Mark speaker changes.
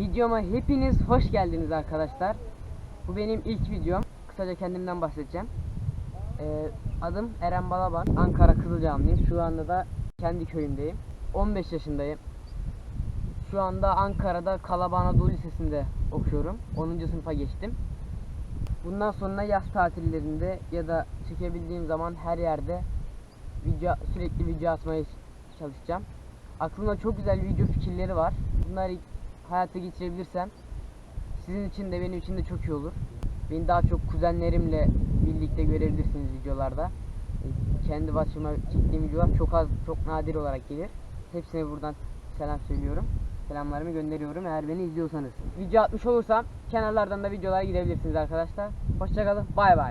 Speaker 1: Videoma hepiniz hoş geldiniz arkadaşlar. Bu benim ilk videom. Kısaca kendimden bahsedeceğim. Ee, adım Eren Balaban. Ankara Kızılcahamlıyım. Şu anda da kendi köyümdeyim. 15 yaşındayım. Şu anda Ankara'da Kalaba Anadolu Lisesi'nde okuyorum. 10. sınıfa geçtim. Bundan sonra yaz tatillerinde ya da çekebildiğim zaman her yerde video sürekli video atmaya çalışacağım. Aklımda çok güzel video fikirleri var. Bunları hayata geçirebilirsem sizin için de benim için de çok iyi olur. Beni daha çok kuzenlerimle birlikte görebilirsiniz videolarda. E, Kendi başıma çektiğim videolar çok az, çok nadir olarak gelir. Hepsine buradan selam söylüyorum. Selamlarımı gönderiyorum eğer beni izliyorsanız. Video atmış olursam kenarlardan da videolara gidebilirsiniz arkadaşlar. Hoşçakalın. Bay bay.